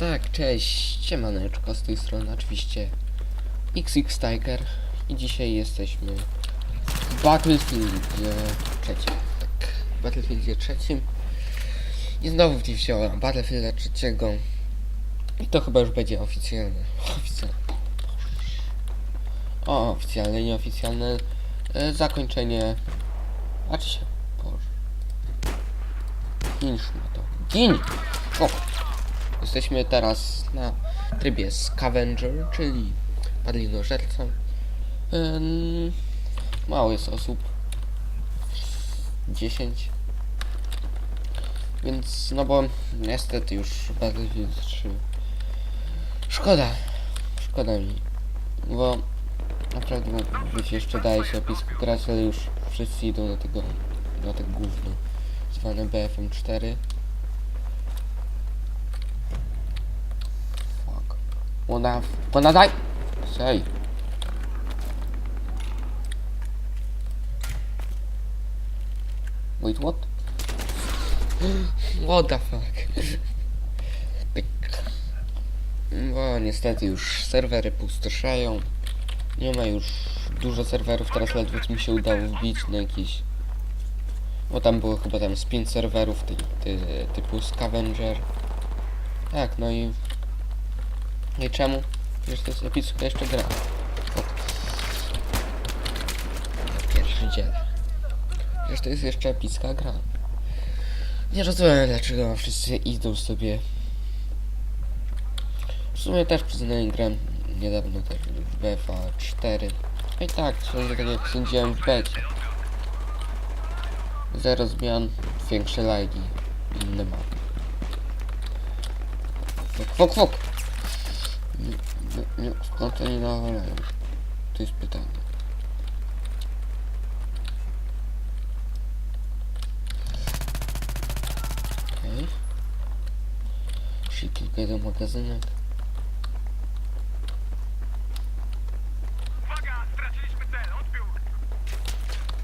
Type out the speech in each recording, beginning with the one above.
Tak, cześć, siemaneczko, z tej strony oczywiście XX Tiger i dzisiaj jesteśmy w Battlefieldzie trzecim, tak, w trzecim. I znowu wziąłem Battlefielda trzeciego. I to chyba już będzie oficjalne, oficjalne, o, oficjalne, nieoficjalne e, zakończenie, a czy się, Boże, ginsz na to, gin, o, Jesteśmy teraz na trybie Scavenger, czyli padlinożerca. Ym, mało jest osób. 10. Więc, no bo niestety już Battlefield 3. Szkoda. Szkoda mi. Bo naprawdę być jeszcze dalej się opisku grać, ale już wszyscy idą na tego, na te gówno zwane BFM4. Fuck. Wanna, wanna die? Say. Wait, what? What the fuck? Bo niestety już serwery pustoszeją. Nie ma już dużo serwerów, teraz ledwo mi się udało wbić na jakieś... Bo tam było chyba tam z 5 serwerów ty, ty, typu Scavenger. Tak, no i no i czemu? Przecież to jest epicka jeszcze gra. Pierwszy dzień. Przecież to jest jeszcze epicka gra. Nie rozumiem dlaczego wszyscy idą sobie. W sumie też przyznaję grę niedawno też w BFA 4. No i tak, sądzę tak jak sądziłem w becie. Zero zmian, większe lagi, inne mapy. Fok, fok, fok! Nie, nie, nie, skąd oni nawalają? To jest pytanie. Okej. Okay. kilka jeden magazynek. Uwaga! Straciliśmy cel! Odbiór!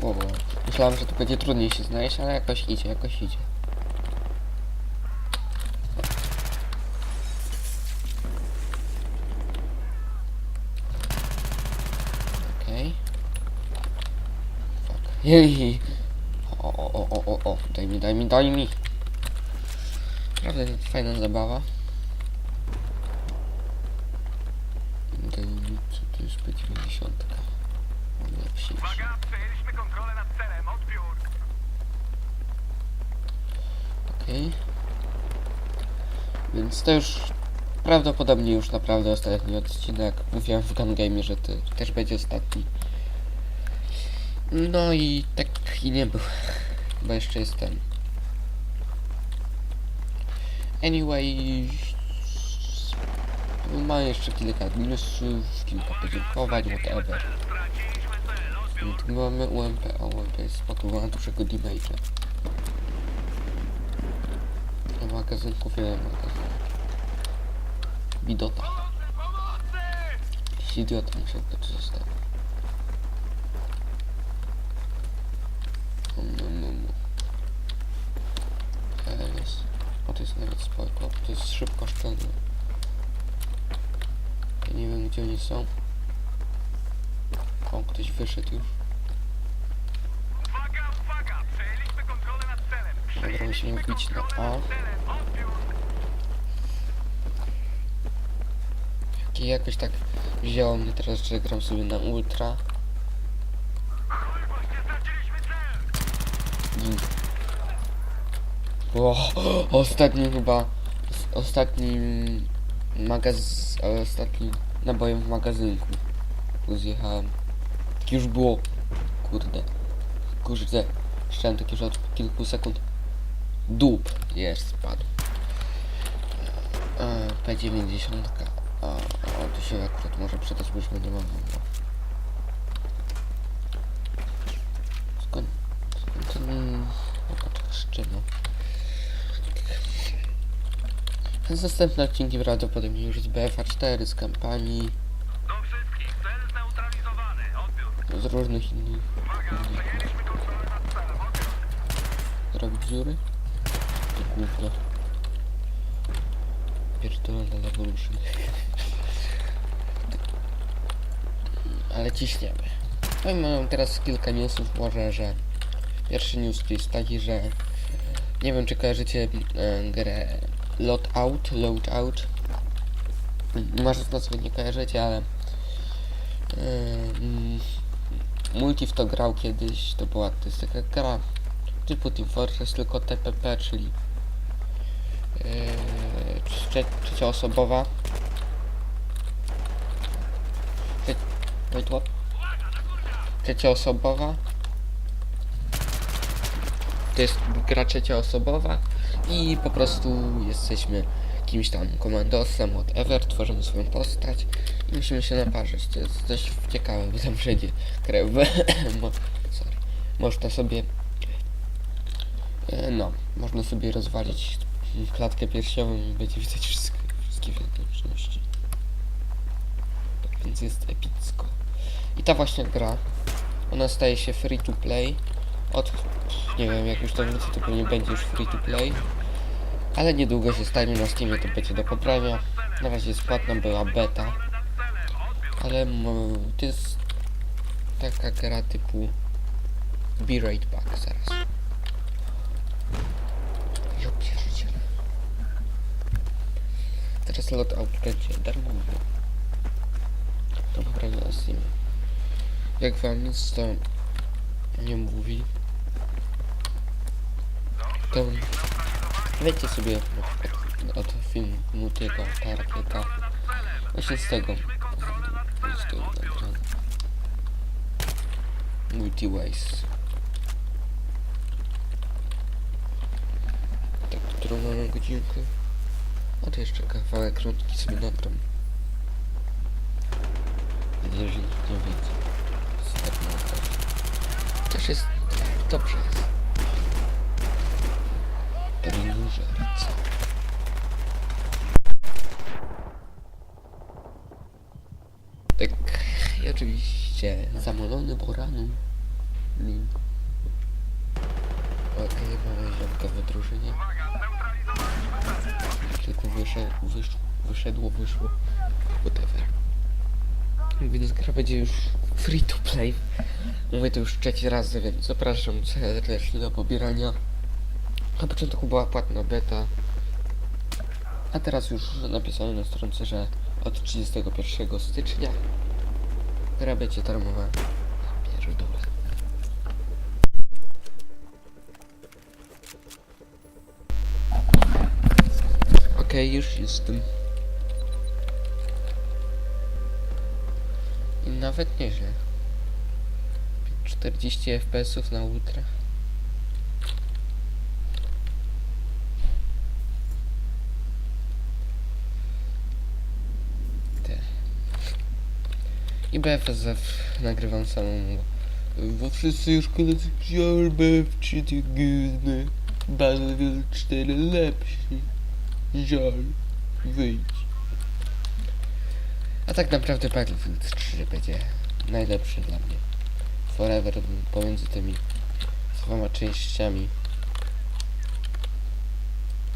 Wow, wow. Myślałem, że to będzie trudniej się znaleźć, ale jakoś idzie, jakoś idzie. Okej. Fuck. Jej. O, o, o, o, o, o, daj mi, daj mi, daj mi. Naprawdę fajna zabawa. Daj mi, co to jest P90. Lepsi. Uwaga! Przejęliśmy kontrolę nad celem! Odbiór! Okej. Więc to już prawdopodobnie już naprawdę ostatni odcinek. Mówiłem w Gun Game, że to też będzie ostatni. No i tak i nie był. Chyba jeszcze jest ten. Anyway. Ma jeszcze kilka minusów, kilka podziękowań, whatever. Tu mamy UMP, a UMP jest spakowana dużego damage'a. A magazynków? Widota. Pomocy! Pomocy! Jakiś idiota musiał to zostawić. Teraz. O, to jest nawet spoko. To jest szybko szczelne. Ja nie wiem gdzie oni są. O, ktoś wyszedł już. Uwaga! Uwaga! Przejęliśmy kontrolę nad celem! Dobra, musimy wbić na! Odbiór! I jakoś tak wzięło mnie teraz, że gram sobie na ultra. Właśnie straciliśmy cel! Gin. O, ostatnim chyba, ostatnim magaz, ostatnim nabojem w magazynku. Tu zjechałem. Tak już było. Kurde. Kurde. Chciałem tak już od kilku sekund. Dup. Jest, spadł. E, P90. O, o, to się akurat może przydać, bo już go mam. Skąd, skąd ten... O, tak szczyno. Następne odcinki prawdopodobnie już z BFA 4, z kampanii, Do wszystkich! Cel zneutralizowany! Odbiór! z różnych innych Uwaga! innych Przejęliśmy kontrolę nad celem! Odbiór! zrobić dziury. To gówno. pierdolę Evolution. Ale ciśniemy. No i mam teraz kilka newsów, może, że pierwszy news to jest taki, że nie wiem czy kojarzycie e, grę Loadout, Loadout. Może z nazwy nie kojarzycie, ale e, Multi w to grał kiedyś, to była to jest taka gra typu Team Fortress, tylko TPP, czyli yy, trze trzecioosobowa. Trzecioosobowa. To jest gra trzecioosobowa i po prostu jesteśmy kimś tam komandosem, whatever, tworzymy swoją postać i musimy się naparzyć. To jest dość ciekawe, bo tam krew. Sorry. Można sobie E, No, można sobie rozwalić klatkę piersiową i będzie widać wszystkie, wszystkie wnętrzności. Tak więc jest epicko. I ta właśnie gra, ona staje się free to play. Od, nie wiem, jak już to wróci, to pewnie będzie już free to play. Ale niedługo się stanie na Steamie, to będzie do pobrania. Na razie jest płatna, była beta. Ale to jest taka gra typu B-Rate Pack zaraz. Ja pierdzielę. Teraz loadout będzie darmowy. To pobranie na Steamie. Jak wam nic to nie mówi, to wejdźcie sobie na przykład od filmu Mutiego, ta rakieta. Właśnie z tego. Tego. Multiways. Tak, którą mamy godzinkę. A to jeszcze kawałek krótki sobie nagram. Jeżeli nie montaż. Też jest dobrze jest. Ryżerca. Tak, oczywiście zamolony boranu. Lin. Okej, mamy ziomka w drużynie. Tylko wyszedł, wyszło, wyszedło, wyszło. Whatever. Więc gra będzie już free to play. Mówię to już trzeci raz, więc zapraszam serdecznie do pobierania. Na początku była płatna beta. A teraz już napisano na stronce, że od 31 stycznia gra będzie darmowa. Pierdolę. Okej, już jestem. I nawet nieźle. 40 fps na ultra. Te. I BFSF nagrywam samemu. Bo wszyscy już koledzy wziął BF3 ty gówny. Battlefield 4 lepszy. Żal. Wyjdź. A tak naprawdę Battlefield 3 będzie najlepszy dla mnie. Forever pomiędzy tymi dwoma częściami.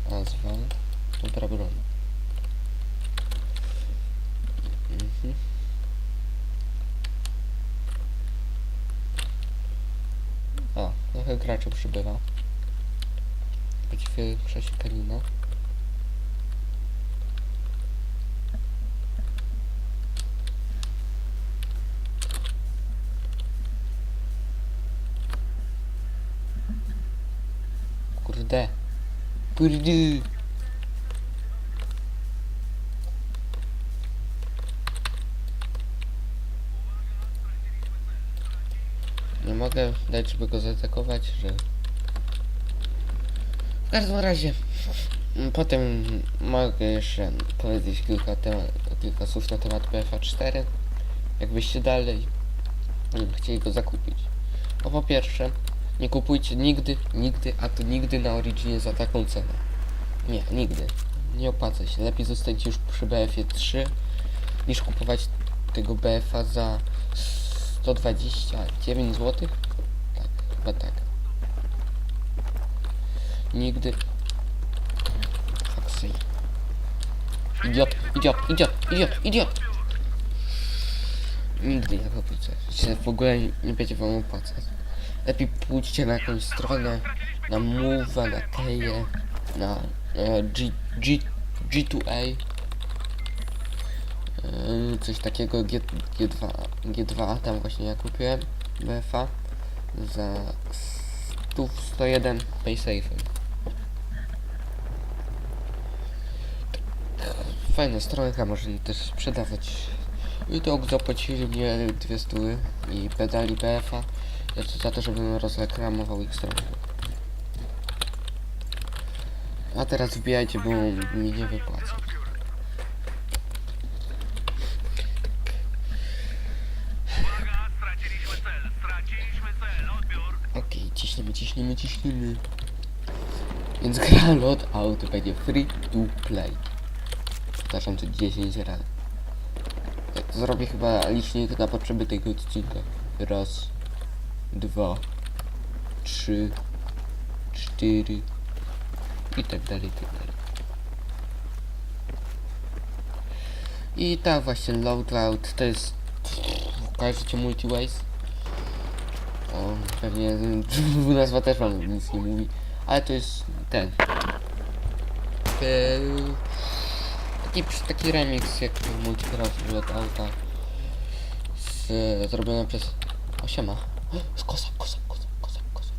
Asphalt. Dobra broń. Mhm. O, trochę graczy przybywa. Być większa się kanina. Kurde. Kurde. Nie mogę dać, żeby go zaatakować, że... W każdym razie, mm, potem mogę jeszcze powiedzieć kilka, temat, kilka słów na temat PFA 4. Jakbyście dalej chcieli go zakupić. No po pierwsze, nie kupujcie nigdy, nigdy, a to nigdy na Originie za taką cenę. Nie, nigdy. Nie opłaca się. Lepiej zostańcie już przy BF-ie 3 niż kupować tego BF-a za 129 zł. Tak, chyba tak. Nigdy. Foxy. Idiot, idiot, idiot, idiot, idiot. Nigdy nie kupujcie. Się w ogóle nie będzie wam opłacać. Lepiej pójdźcie na jakąś stronę, na Move, na Keje, na e, G, G, G2A. Coś takiego G, G2, G2, tam właśnie ja kupiłem BFA za 100, 101 PaySafe. Fajna stronka, można też sprzedawać. I to zapłacili mnie dwie stóły i pedali BFA za to, żebym rozreklamował ich stronę. A teraz wbijajcie, bo mi nie wypłacą. Ciśniemy, ciśniemy, ciśniemy. Więc gra Lot Out będzie free to play. Powtarzam to 10 razy. Zrobię chyba licznik na potrzeby tego odcinka. Raz, dwa, trzy, cztery i tak dalej, i tak dalej. I tak właśnie loadout to jest kojarzycie multiways? O, pewnie nazwa też wam nic nie mówi, ale to jest ten. Taki, taki remix jak multicross lot auta z, zrobiony przez Osiema. Z kosa, kosa, kosa, kosa, kosa.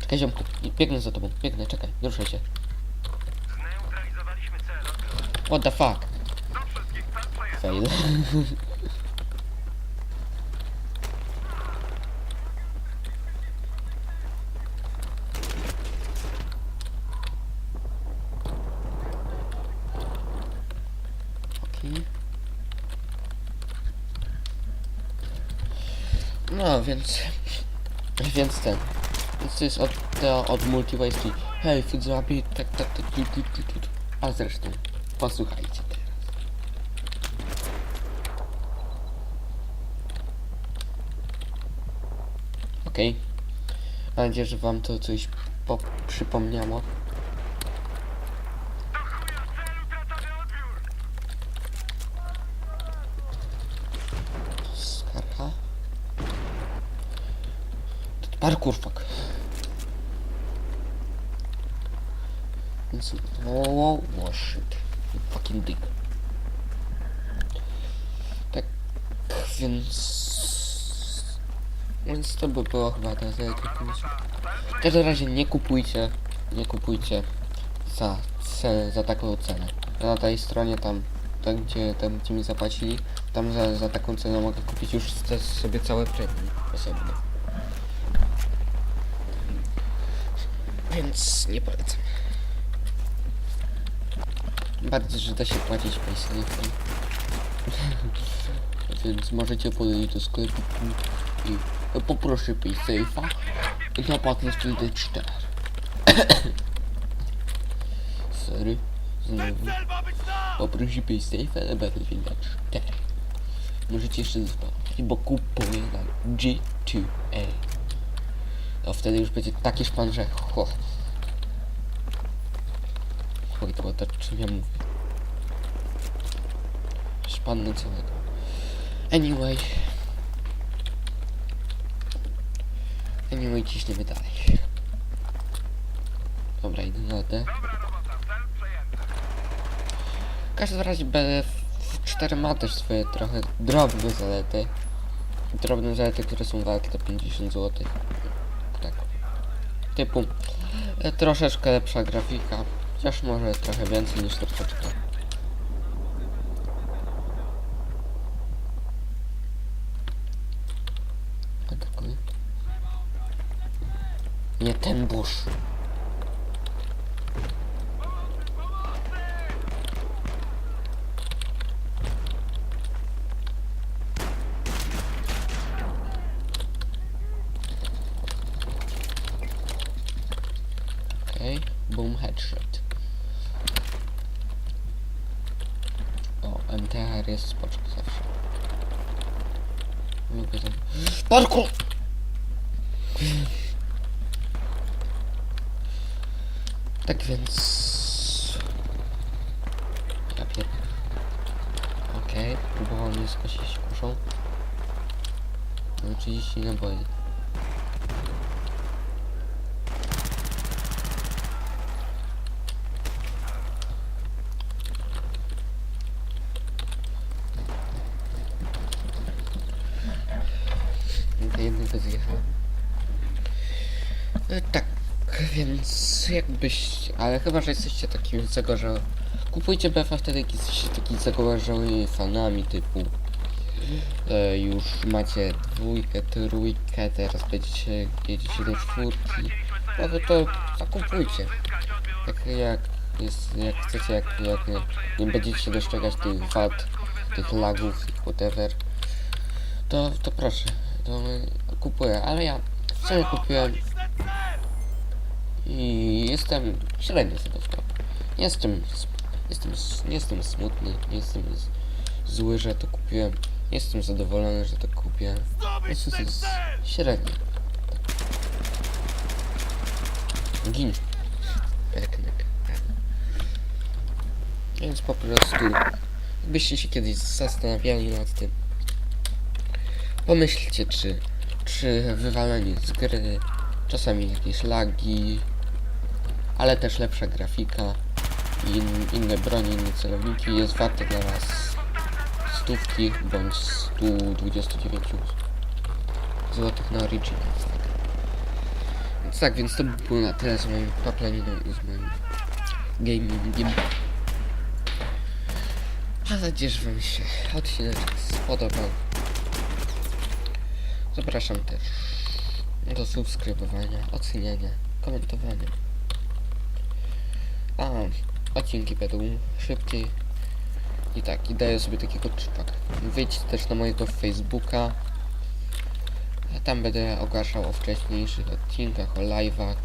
Czekaj ziomku, biegnę za tobą, biegnę, czekaj, nie ruszaj się. What the fuck? Fail. Okej. No, więc... Więc ten... Więc to jest od, to od Multiways, czyli hej, food zabi, tak, tak, tak, tu, tu, tu. A zresztą, posłuchajcie teraz. Okej. Mam nadzieję, że wam to coś po przypomniało. Do chuja cel utracowy. Odbiór. Skarha. Parkour, fuck. Więc... O, o, shit. Fucking dick. Tak, więc... Więc to by było chyba na tyle W każdym razie nie kupujcie, nie kupujcie za, cenę, za taką cenę. Na tej stronie tam, tam gdzie, tam gdzie mi zapłacili, tam za, za taką cenę mogę kupić już sobie całe premium osobno. Więc nie polecam. Bardziej, że da się płacić PaySafe. Więc możecie podejść do sklepu i poproszę PaySafe'a na płatność LD4. Sorry. Znowu. Poprosi PaySafe na Battlefield 4. Możecie jeszcze zostawić, bo kupuję na G2A. A wtedy już będzie taki szpan, że ho. Chuj, to to czym ja mówię. Szpan na całego. Anyway. Anyway, ciśniemy dalej. Dobra, idę na D. W każdym razie BF4 ma też swoje trochę drobne zalety. Drobne zalety, które są warte 50 zł. Typu e, troszeczkę lepsza grafika. Chociaż może trochę więcej niż troszeczkę. Atakuj. Nie ten burz. O, MTR jest spoczko zawsze. Lubię ten... Parku! Tak więc... Ja pierdolę. Okej, próbował mnie skosić kuszą. No 30 naboi. Do E, tak, więc jakbyś... Ale chyba, że jesteście takimi zagorzałymi... Kupujcie BFA wtedy, jak jesteście takimi zagorzałymi fanami typu... E, już macie dwójkę, trójkę, teraz będziecie, jedziecie do czwórki. No to, to zakupujcie. Tak jak jest, jak chcecie, jak, jak nie, będziecie dostrzegać tych wad, tych lagów, whatever, to, to proszę, to kupuję, ale ja wczoraj kupiłem i jestem średnio. Nie Jestem, jestem, nie jestem smutny, nie jestem zły, że to kupiłem, nie jestem zadowolony, że to kupiłem. Jest, jest, jest średnio. Tak. Gin. Więc po prostu, jakbyście się kiedyś zastanawiali nad tym, pomyślcie, czy, czy wywalenie z gry, czasami jakieś lagi, ale też lepsza grafika i in, inne broni, inne celowniki jest warte dla was stówki bądź 129 złotych na Origin. Więc tak, więc to by było na tyle z moim paplaniną i z moim gamingiem. Mam nadzieję, że wam się odcinek spodobał. Zapraszam też do subskrybowania, oceniania, komentowania. A, odcinki będą szybciej. I tak, i daję sobie takiego czypak. Wejdźcie też na mojego Facebooka. Tam będę ogłaszał o wcześniejszych odcinkach, o live'ach.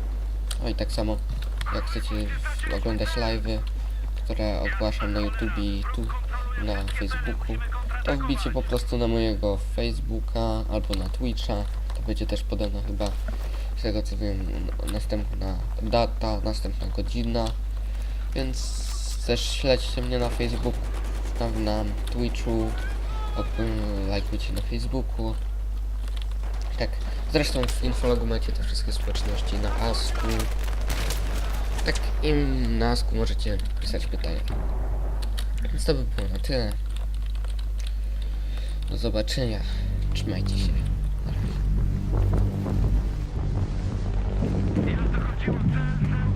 No i tak samo, jak chcecie oglądać live'y, które ogłaszam na YouTube i tu na Facebooku, to wbijcie po prostu na mojego Facebooka albo na Twitcha. To będzie też podana chyba, z tego co wiem, następna data, następna godzina. Więc też śledźcie mnie na Facebooku, tam na Twitchu, lajkujcie na Facebooku. Tak, zresztą w infologu macie te wszystkie społeczności na Asku. Tak, i na Asku możecie pisać pytania. Więc to by było na tyle. Do zobaczenia. Trzymajcie się. Ja dochodziło cel zneutralizowany.